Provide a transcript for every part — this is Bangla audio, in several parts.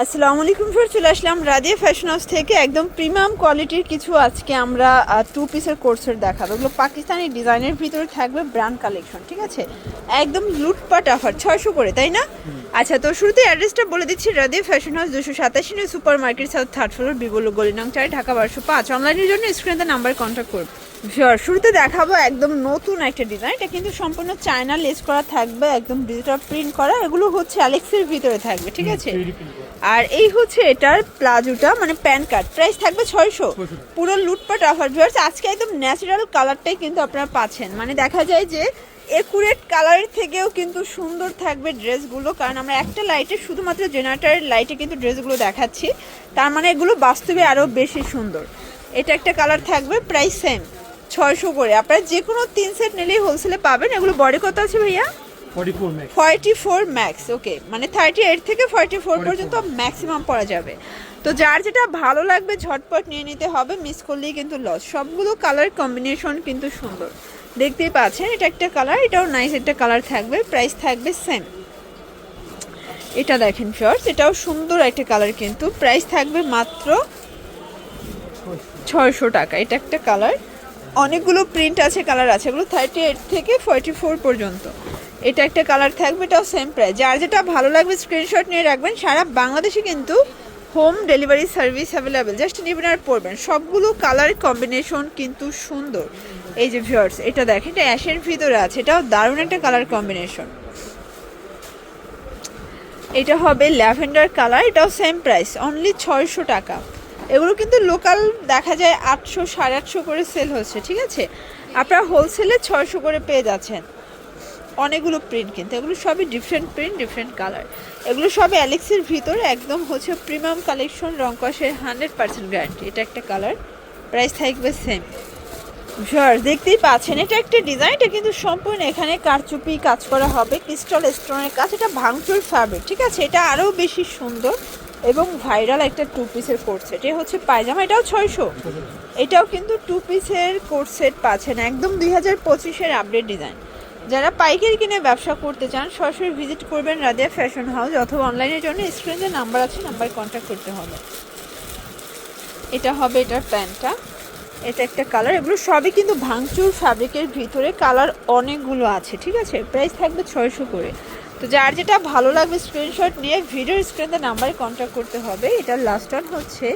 আসসালামু আলাইকুম ফের চলে আসলাম রাজিয়া ফ্যাশন হাউস থেকে। একদম প্রিমিয়াম কোয়ালিটির কিছু আজকে আমরা টু পিসের কোর্সের দেখাবো। এগুলো পাকিস্তানি ডিজাইনের ভিতরে থাকবে ব্র্যান্ড কালেকশন ঠিক আছে? একদম লুটপাট অফার ছয়শো করে তাই না? আচ্ছা তো শুরুতে অ্যাড্রেসটা বলে দিচ্ছি রাজিয়া ফ্যাশন হাউস দুশো সাতাশি new super market south third floor বিবল গলিনং চাই ঢাকা বারোশো পাঁচ। অনলাইনের জন্য স্ক্রিনে নাম্বার কন্ট্যাক্ট শিওর শুরুতে দেখাবো একদম নতুন একটা ডিজাইন এটা কিন্তু সম্পূর্ণ চায়না লেস করা থাকবে একদম ডিজিটাল প্রিন্ট করা এগুলো হচ্ছে অ্যালেক্সের ভিতরে থাকবে ঠিক আছে? আর এই হচ্ছে এটার প্লাজোটা মানে প্যান কার্ড। প্রাইস থাকবে ছয়শো। পুরো লুটপাট অফার ভিউয়ার্স আজকে একদম ন্যাচারাল কালারটাই কিন্তু আপনারা পাচ্ছেন। মানে দেখা যায় যে একুরেট কালারের থেকেও কিন্তু সুন্দর থাকবে ড্রেসগুলো কারণ আমরা একটা লাইটে শুধুমাত্র জেনারেটারের লাইটে কিন্তু ড্রেসগুলো দেখাচ্ছি। তার মানে এগুলো বাস্তবে আরও বেশি সুন্দর। এটা একটা কালার থাকবে প্রাইস সেম ছয়শো করে। আপনারা যে কোনো তিন সেট নিলেই হোলসেলে পাবেন। এগুলো বডি কত আছে ভাইয়া? 44 max forty four max okay মানে থার্টি এইট থেকে ফর্টি ফোর পর্যন্ত ম্যাক্সিমাম পড়া যাবে। তো যার যেটা ভালো লাগবে ঝটপট নিয়ে নিতে হবে মিস করলেই কিন্তু লস সবগুলো কালার কম্বিনেশন কিন্তু সুন্দর। দেখতেই পাচ্ছেন এটা একটা কালার এটাও নাইস একটা কালার থাকবে প্রাইস থাকবে সেম এটা দেখেন শর্টস এটাও সুন্দর একটা কালার কিন্তু। প্রাইস থাকবে মাত্র ছয়শো টাকা। এটা একটা কালার অনেকগুলো প্রিন্ট আছে কালার আছে। এগুলো থার্টি এইট থেকে ফর্টি ফোর পর্যন্ত। এটা একটা কালার থাকবে, এটাও সেম প্রাইস যার যেটা ভালো লাগবে স্ক্রিনশট নিয়ে রাখবেন। সারা বাংলাদেশে কিন্তু home delivery service available just নেবেন আর পড়বেন সবগুলো কালার কম্বিনেশন কিন্তু সুন্দর। এই যে ভিউয়ার্স এটা দেখেন, এটা অ্যাশের ভিতরে আছে। এটাও দারুণ একটা কালার কম্বিনেশন এটা হবে ল্যাভেন্ডার কালার এটাও সেম প্রাইস অনলি ছয়শো টাকা। এগুলো কিন্তু লোকাল দেখা যায় আটশো, সাড়ে আটশো করে সেল হচ্ছে, ঠিক আছে? আপনারা হোলসেলে ছয়শো করে পেয়ে যাচ্ছেন। অনেকগুলো প্রিন্ট কিন্তু। এগুলো সবই ডিফারেন্ট প্রিন্ট ডিফারেন্ট কালার এগুলো সবই অ্যালেক্সের ভিতরে, একদম হচ্ছে প্রিমিয়াম কালেকশন রংকসের হান্ড্রেড পার্সেন্ট গ্যারান্টি এটা একটা কালার প্রাইস থাকবে সেম শিওর দেখতেই পাচ্ছেন, এটা একটা ডিজাইন এটা কিন্তু সম্পূর্ণ এখানে কারচুপি কাজ করা হবে ক্রিস্টাল স্টোনের কাজ, এটা ভাঙচুর ফ্যাব্রিক ঠিক আছে? এটা আরও বেশি সুন্দর এবং ভাইরাল একটা টু পিসের কোট সেট এ হচ্ছে পায়জামা, এটাও ছয়শো। এটাও কিন্তু টু পিসের কোট সেট পাচ্ছেন, একদম দুই হাজার পঁচিশের আপডেট ডিজাইন যারা পাইকারি কিনে ব্যবসা করতে চান, সরাসরি ভিজিট করবেন রাদিয়া ফ্যাশন হাউস অথবা অনলাইনের জন্য। স্ক্রিনে নাম্বার আছে নাম্বার কন্ট্যাক্ট করতে হবে। এটা হবে এটার প্যান্টটা। এটা একটা কালার এগুলো সবই কিন্তু ভাঙচুর ফ্যাব্রিকের ভিতরে। কালার অনেকগুলো আছে, ঠিক আছে? প্রাইস থাকবে ছয়শো করে। তো যার যেটা ভালো লাগবে স্ক্রিনশট নিয়ে ভিডিও স্ক্রিনে নাম্বারে কন্ট্যাক্ট করতে হবে। এটার লাস্ট ওয়ান হচ্ছে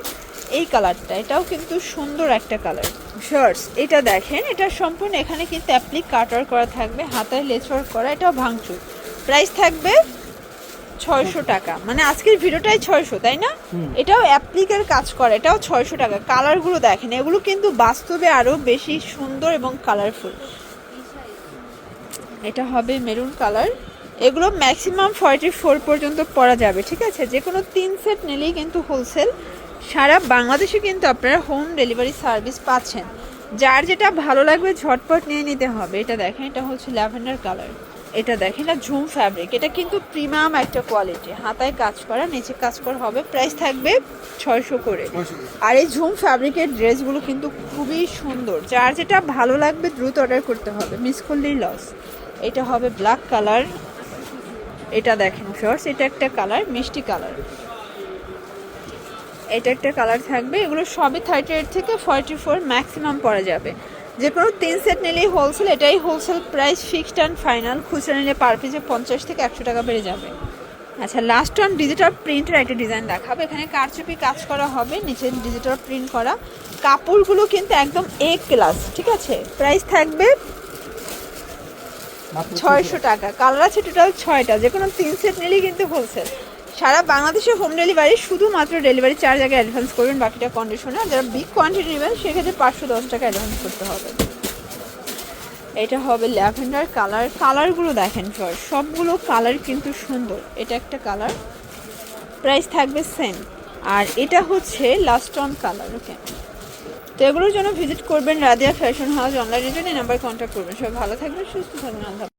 এই কালারটা এটাও কিন্তু সুন্দর একটা কালার শার্টস এটা দেখেন এটা সম্পূর্ণ এখানে কিন্তু অ্যাপ্লিক কাটার করা থাকবে হাতায় ওয়ার্ক করা এটাও ভাঙচুর। প্রাইস থাকবে ছয়শো টাকা। মানে আজকের ভিডিওটাই ছয়শো তাই না? এটাও অ্যাপ্লিকের কাজ করে এটাও ছয়শো টাকা। কালারগুলো দেখেন এগুলো কিন্তু বাস্তবে আরও বেশি সুন্দর এবং কালারফুল এটা হবে মেরুন কালার এগুলো ম্যাক্সিমাম ফর্টি ফোর পর্যন্ত পরা যাবে ঠিক আছে? যে কোনো তিন সেট নিলেই কিন্তু হোলসেল সারা বাংলাদেশে কিন্তু আপনারা হোম ডেলিভারি সার্ভিস পাচ্ছেন। যার যেটা ভালো লাগবে ঝটপট নিয়ে নিতে হবে। এটা দেখেন এটা হচ্ছে ল্যাভেন্ডার কালার এটা দেখেন এটা ঝুম ফ্যাব্রিক এটা কিন্তু প্রিমিয়াম একটা কোয়ালিটি হাতায় কাজ করা নিচে কাজ করা হবে। প্রাইস থাকবে ছয়শো করে। আর এই ঝুম ফ্যাব্রিকের ড্রেসগুলো কিন্তু খুবই সুন্দর। যার যেটা ভালো লাগবে দ্রুত অর্ডার করতে হবে। মিস করলেই লস এটা হবে ব্ল্যাক কালার এটা দেখেন শর্টস এটা একটা কালার মিষ্টি কালার এটা একটা কালার থাকবে, এগুলো সবই থার্টি এইট থেকে ফর্টি ফোর ম্যাক্সিমাম পরা যাবে। যে কোনো তিন সেট নিলেই হোলসেল এটাই wholesale price fixed and final খুচরা নিলে পার পিসে পঞ্চাশ থেকে একশো টাকা বেড়ে যাবে। আচ্ছা লাস্ট অন ডিজিটাল প্রিন্টের একটা ডিজাইন দেখাবো। এখানে কারচুপি কাজ করা হবে, নিচে ডিজিটাল প্রিন্ট করা। কাপড়গুলো কিন্তু একদম এ ক্লাস ঠিক আছে? প্রাইস থাকবে ছয়শো টাকা। কালার আছে টোটাল ছয়টা। যে কোনো তিন সেট নিলেই কিন্তু হোলসেল সারা বাংলাদেশে হোম ডেলিভারি শুধুমাত্র ডেলিভারি চার্জ আগে অ্যাডভান্স করবেন বাকিটা কন্ডিশনে আর যারা বিগ কোয়ান্টিটি নেবেন সেক্ষেত্রে পাঁচশো দশ টাকা অ্যাডভান্স করতে হবে। এটা হবে ল্যাভেন্ডার কালার। কালারগুলো দেখেন ফর সবগুলো কালার কিন্তু সুন্দর। এটা একটা কালার। প্রাইস থাকবে সেম আর এটা হচ্ছে লাস্ট অন কালার ওকে তো এগুলোর জন্য ভিজিট করবেন রাধিয়া ফ্যাশন হাউস অনলাইনের জন্য নাম্বার কন্ট্যাক্ট করবেন সবাই ভালো থাকবেন, সুস্থ থাকবেন।